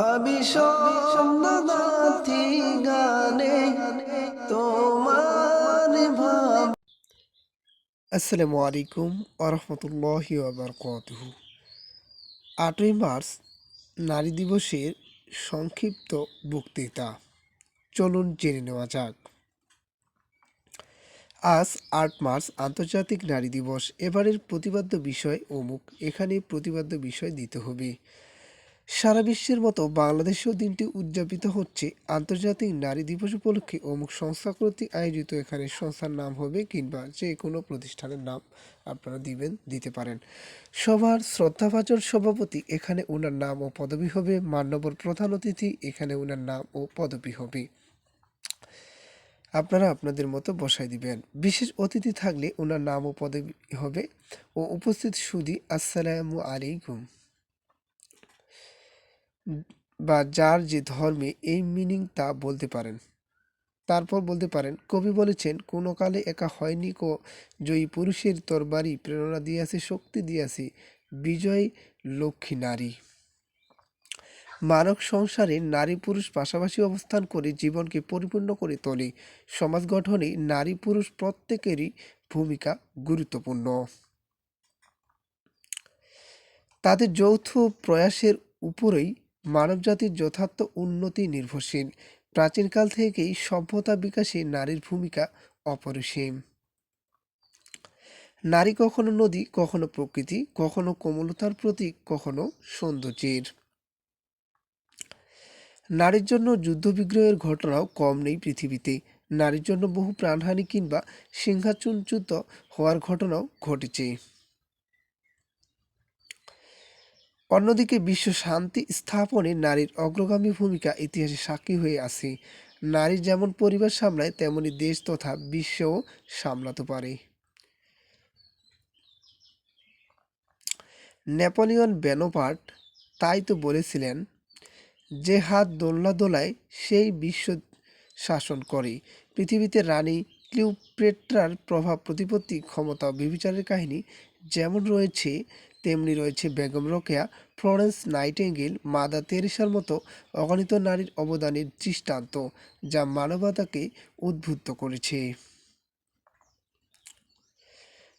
আমি সন্ন্যদাথি গানে তোমার ভাব। আসসালামু আলাইকুম আরহামতুল্লাহ আবরকাতহ আটই মার্চ, নারী দিবসের সংক্ষিপ্ত বক্তৃতা। চলুন জেনে নেওয়া যাক। আজ আট মার্চ, আন্তর্জাতিক নারী দিবস। এবারের প্রতিপাদ্য বিষয় অমুক। এখানে প্রতিপাদ্য বিষয় দিতে হবে। সারা বিশ্বের মতো বাংলাদেশেও দিনটি উদযাপিত হচ্ছে। আন্তর্জাতিক নারী দিবস উপলক্ষে অমুক সংস্থা কর্তৃক আয়োজিত এখানে সংস্থার নাম হবে কিংবা যে কোনো প্রতিষ্ঠানের নাম আপনারা দিবেন, দিতে পারেন। সবার শ্রদ্ধাভাজন সভাপতি এখানে ওনার নাম ও পদবি হবে। মান্যবর প্রধান অতিথি এখানে ওনার নাম ও পদবি হবে। আপনারা আপনাদের মতো বসাই দিবেন। বিশেষ অতিথি থাকলে ওনার নাম ও পদবি হবে। ও উপস্থিত সুদি, আসসালামু আলাইকুম। বা যার যে ধর্মে এই মিনিং তা বলতে পারেন। তারপর বলতে পারেন, কবি বলেছেন, কোনো কালে একা হয়নি কো, জয়ী পুরুষের তরবারি প্রেরণা দিয়াছে, শক্তি দিয়াছে, বিজয় লক্ষ্মী নারী। মানব সংসারে নারী পুরুষ পাশাপাশি অবস্থান করে জীবনকে পরিপূর্ণ করে তোলে। সমাজ গঠনে নারী পুরুষ প্রত্যেকেরই ভূমিকা গুরুত্বপূর্ণ। তাদের যৌথ প্রয়াসের উপরেই মানবজাতির যথার্থ উন্নতি নির্ভরশীল। প্রাচীনকাল থেকেই সভ্যতা বিকাশে নারীর ভূমিকা অপরিসীম। নারী কখনো নদী, কখনো প্রকৃতি, কখনো কোমলতার প্রতীক, কখনো সৌন্দর্যের। নারীর জন্য যুদ্ধবিগ্রহের ঘটনাও কম নেই পৃথিবীতে। নারীর জন্য বহু প্রাণহানি কিংবা সিংহাচুনচ্যুত হওয়ার ঘটনাও ঘটেছে। অন্যদিকে বিশ্ব শান্তি স্থাপনে নারীর অগ্রগামী ভূমিকা ইতিহাসে সাক্ষী হয়ে আছে। নারী যেমন পরিবার সামলায়, তেমনি দেশ তথা বিশ্বও সামলাতে পারে। নেপোলিয়ন বেনোপার্ট তাই তো বলেছিলেন, যে হাত দোলনা দোলায়, সেই বিশ্ব শাসন করে। পৃথিবীতে রানী ক্লিওপেট্রার প্রভাব প্রতিপত্তি, ক্ষমতা বিবিচারের কাহিনী যেমন রয়েছে তেমনি রয়েছে বেগম রোকেয়া, ফ্লোরেন্স নাইটেঙ্গেল, মাদা তেরেসার মতো অগণিত নারীর অবদানের দৃষ্টান্ত যা মানবতাকে উদ্বুদ্ধ করেছে।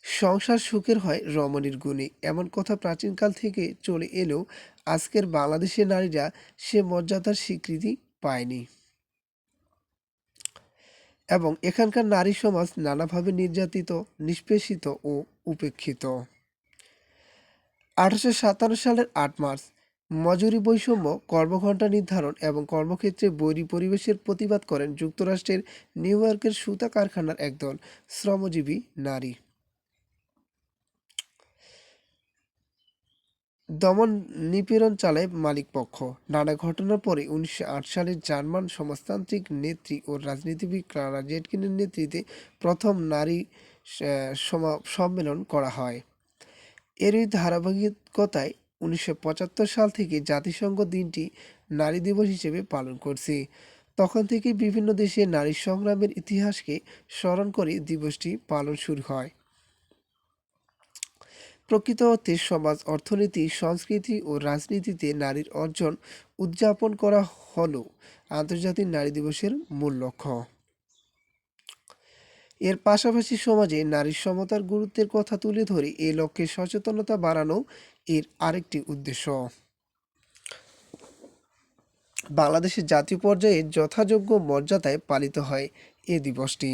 সংসার সুখের হয় রমণীর গুণে। এমন কথা প্রাচীনকাল থেকে চলে এলেও আজকের বাংলাদেশের নারীরা সে মর্যাদার স্বীকৃতি পায়নি। এবং এখানকার নারী সমাজ নানাভাবে নির্যাতিত, নিষ্পেষিত ও উপেক্ষিত। আঠারোশো সাতান্ন সালের আট মার্চ, মজুরি বৈষম্য, কর্মঘণ্টা নির্ধারণ এবং কর্মক্ষেত্রে বৈরী পরিবেশের প্রতিবাদ করেন যুক্তরাষ্ট্রের নিউ ইয়র্কের সুতা কারখানার একদল শ্রমজীবী নারী। দমন নিপীড়ন চালায় মালিকপক্ষ নানা ঘটনার পরে উনিশশো আট সালে জার্মান সমাজতান্ত্রিক নেত্রী ও রাজনীতিবিদ ক্লারা জেটকিনের নেতৃত্বে প্রথম নারী সমা- সম্মেলন করা হয়। এরই ধারাবাহিকতায় উনিশশো পঁচাত্তর সাল থেকে জাতিসংঘ দিনটি নারী দিবস হিসেবে পালন করছে। তখন থেকে বিভিন্ন দেশে নারী সংগ্রামের ইতিহাসকে স্মরণ করে দিবসটি পালন শুরু হয়। প্রকৃত অর্থে সমাজ, অর্থনীতি, সংস্কৃতি ও রাজনীতিতে নারীর অর্জন উদযাপন করা হল আন্তর্জাতিক নারী দিবসের মূল লক্ষ্য। এর পাশাপাশি সমাজে নারীর সমতার গুরুত্বের কথা তুলে ধরে এ লক্ষ্যে সচেতনতা বাড়ানো এর আরেকটি উদ্দেশ্য। বাংলাদেশের জাতীয় পর্যায়ে যথাযোগ্য মর্যাদায় পালিত হয় এ দিবসটি।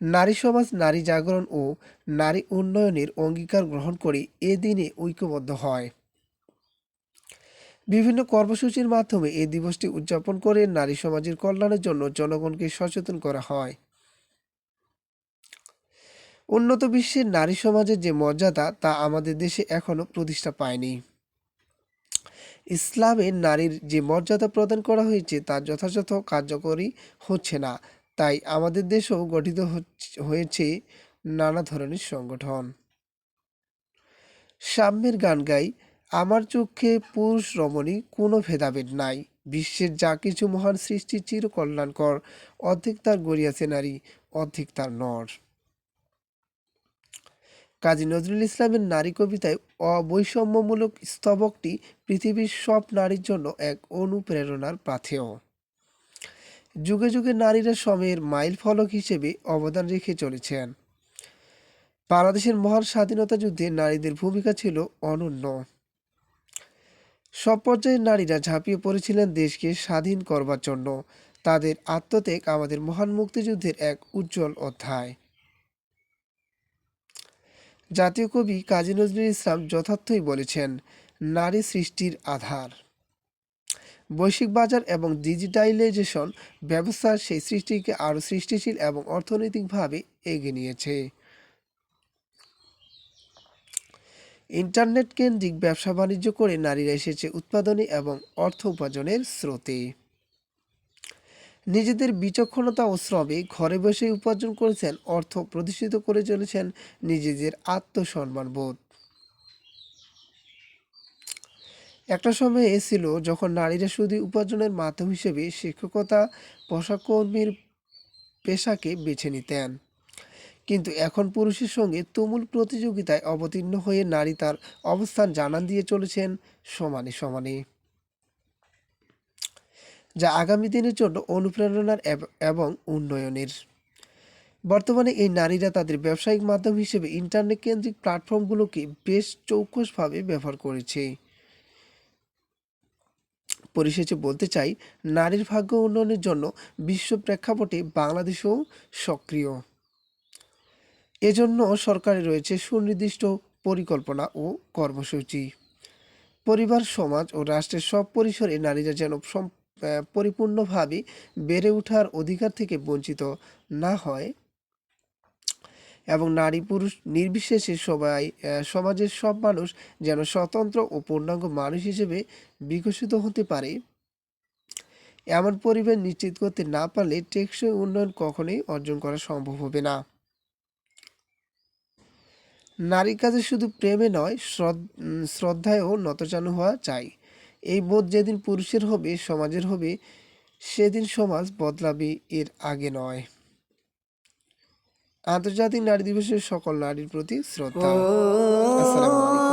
নারী সমাজ, নারী জাগরণ ও নারী উন্নয়নের অঙ্গীকার গ্রহণ করে এ দিনে ঐক্যবদ্ধ হয়। বিভিন্ন কর্মসূচির মাধ্যমে এই দিবসটি উদযাপন করে নারী সমাজের কল্যাণের জন্য জনগণকে সচেতন করা হয়। উন্নত বিশ্বের নারী সমাজের যে মর্যাদা, তা আমাদের দেশে এখনও প্রতিষ্ঠা পায়নি। ইসলামে নারীর যে মর্যাদা প্রদান করা হয়েছে, তা যথাযথ কার্যকরী হচ্ছে না। তাই আমাদের দেশেও গঠিত হয়েছে নানা ধরনের সংগঠন। সাম্যের গান গাই, আমার চোখে পুরুষ রমণী, কোনো ভেদাভেদ নাই। বিশ্বের যা কিছু মহান সৃষ্টি চির কল্যাণকর অর্ধেক তার গড়িয়াছে নারী, অর্ধেক তার নর। কাজী নজরুল ইসলামের নারী কবিতায় অবৈষম্যমূলক স্তবকটি পৃথিবীর সব নারীর জন্য এক অনুপ্রেরণার পাথেয়। যুগে যুগে নারীরা সময়ের মাইল ফলক হিসেবে অবদান রেখে চলেছেন। বাংলাদেশের মহান স্বাধীনতা যুদ্ধে নারীদের ভূমিকা ছিল অনন্য। সব পর্যায়ের নারীরা ঝাঁপিয়ে পড়েছিলেন দেশকে স্বাধীন করবার জন্য। তাদের আত্মত্যাগ আমাদের মহান মুক্তিযুদ্ধের এক উজ্জ্বল অধ্যায়। জাতীয় কবি কাজী নজরুল ইসলাম যথার্থই বলেছেন, নারী সৃষ্টির আধার। বৈশ্বিক বাজার এবং ডিজিটাইলাইজেশন ব্যবস্থা সেই সৃষ্টিকে আরও সৃষ্টিশীল এবং অর্থনৈতিকভাবে এগিয়ে নিয়েছে। ইন্টারনেট কেন্দ্রিক ব্যবসা বাণিজ্য করে নারীরা এসেছে উৎপাদনে এবং অর্থ উপার্জনের স্রোতে। নিজেদের বিচক্ষণতা ও শ্রমে ঘরে বসে উপার্জন করেছেন, অর্থ প্রতিষ্ঠিত করে চলেছেন নিজেদের আত্মসম্মানবোধ একটা সময় এসেছিল যখন নারীরা শুধু উপার্জনের মাধ্যম হিসেবে শিক্ষকতা, পোশাককর্মীর পেশাকে বেছে নিতেন। কিন্তু এখন পুরুষের সঙ্গে তুমুল প্রতিযোগিতায় অবতীর্ণ হয়ে নারী তার অবস্থান জানান দিয়ে চলেছেন সমানে সমানে। যা আগামী দিনের জন্য অনুপ্রেরণার এবং উন্নয়নের। বর্তমানে এই নারীরা তাদের ব্যবসায়িক মাধ্যম হিসেবে ইন্টারনেট কেন্দ্রিক প্ল্যাটফর্মগুলোকে বেশ চৌকসভাবে ব্যবহার করেছে। পরিশেষে বলতে চাই, নারীর ভাগ্য উন্নয়নের জন্য বিশ্ব প্রেক্ষাপটে বাংলাদেশও সক্রিয়। এজন্য সরকারে রয়েছে সুনির্দিষ্ট পরিকল্পনা ও কর্মসূচি। পরিবার, সমাজ ও রাষ্ট্রের সব পরিসরে নারীরা যেন পরিপূর্ণভাবে বেড়ে ওঠার অধিকার থেকে বঞ্চিত না হয়। এবং নারী পুরুষ নির্বিশেষে সবাই সমাজের সব মানুষ যেন স্বতন্ত্র ও পূর্ণাঙ্গ মানুষ হিসেবে বিকশিত হতে পারে। এমন পরিবেশ নিশ্চিত করতে না পারলে টেকসই উন্নয়ন কখনোই অর্জন করা সম্ভব হবে না। নারীর কাছে শুধু প্রেমে নয় শ্রদ- শ্রদ্ধায়ও নতজানু হওয়া চাই। এই বোধ যেদিন পুরুষের হবে সমাজের হবে সেদিন সমাজ বদলাবে এর আগে নয়। আন্তর্জাতিক নারী দিবসের সকল নারীর প্রতি শ্রদ্ধা। আসসালামু আলাইকুম।